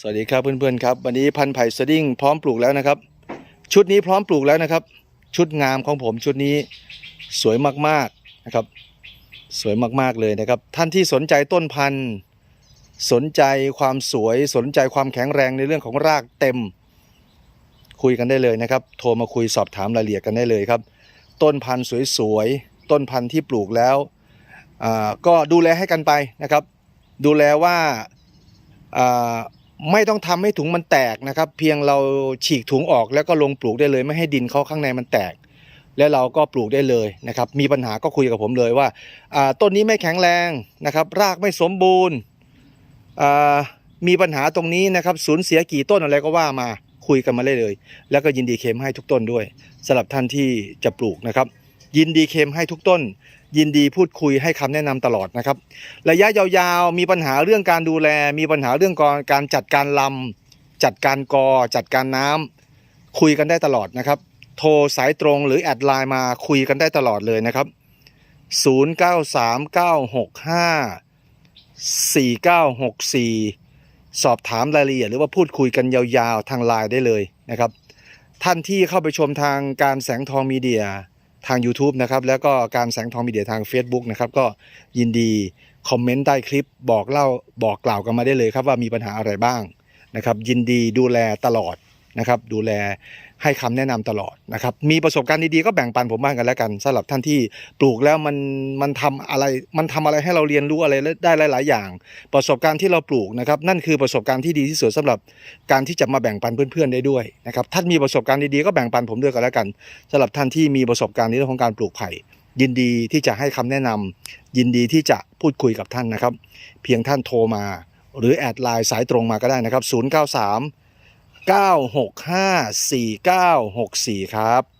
สวัสดีครับเพื่อนๆครับ วันนี้พันธุ์ไผ่สดิ้งพร้อมปลูกแล้วนะครับ ชุดนี้พร้อมปลูกแล้วนะครับ ชุดงามของผมชุดนี้สวยมากๆนะครับ สวยมากๆเลยนะครับ ท่านที่สนใจต้นพันธุ์สนใจความสวยสนใจความแข็งแรงในเรื่องของรากเต็ม คุยกันได้เลยนะครับ โทรมาคุยสอบถามรายละเอียดกันได้เลยครับ ต้นพันธุ์สวยๆต้นพันธุ์ที่ปลูกแล้วอ่าก็ดูแลให้กันไปนะครับ ดูแลว่าอ่า ไม่ต้องทำให้ถุงมันแตกนะครับ เพียงเราฉีกถุงออกแล้วก็ลงปลูกได้เลย ไม่ให้ดินเขาข้างในมันแตก แล้วเราก็ปลูกได้เลยนะครับ มีปัญหาก็คุยกับผมเลยว่าต้นนี้ไม่แข็งแรงนะครับ รากไม่สมบูรณ์มีปัญหาตรงนี้นะครับสูญเสียกี่ต้นอะไรก็ว่ามาคุยกันมาเลยเลย แล้วก็ยินดีเคลมให้ทุกต้นด้วยสำหรับท่านที่จะปลูกนะครับ ยินดีเคลมให้ทุกต้น ยินดีพูดคุยให้คำแนะนำตลอดนะครับ ระยะยาวๆ มีปัญหาเรื่องการดูแล มีปัญหาเรื่องการจัดการลำจัดการกอ จัดการน้ำคุยกันได้ตลอดนะครับ โทรสายตรงหรือแอดไลน์มาคุยกันได้ตลอดเลยนะครับ 0939654964สอบถามรายละเอียดหรือว่าพูดคุยกันยาวๆ ทางไลน์ได้เลยนะครับ ท่านที่เข้าไปชมทางการแสงทองมีเดีย ทาง YouTube นะครับ แล้วก็การแสงทองมีเดียทาง Facebook นะครับ ก็ยินดีคอมเมนต์ใต้คลิปบอกเล่าบอกกล่าวกันมาได้เลยครับว่ามีปัญหาอะไรบ้างนะครับ ยินดีดูแลตลอด นะครับดูแลให้คำแนะนำตลอดนะครับมีประสบการณ์ดีๆก็แบ่งปันผมบ้างกันแล้วกันสำหรับท่านที่ปลูกแล้วมันมันทำอะไรมันทำอะไรให้เราเรียนรู้อะไรได้หลาย ๆ อย่าง ประสบการณ์ที่เราปลูกนะครับนั่นคือประสบการณ์ที่ดีที่สุดสำหรับการที่จะมาแบ่งปันเพื่อนๆได้ด้วยนะครับท่านมีประสบการณ์ดีๆก็แบ่งปันผมด้วยกันแล้วกันสำหรับท่านที่มีประสบการณ์ในเรื่องของการปลูกไผ่ยินดีที่จะให้คำแนะนำยินดีที่จะพูดคุยกับท่านนะครับ เพียงท่านโทรมา หรือแอดไลน์สายตรงมาก็ได้นะครับ093 965 4964 ครับ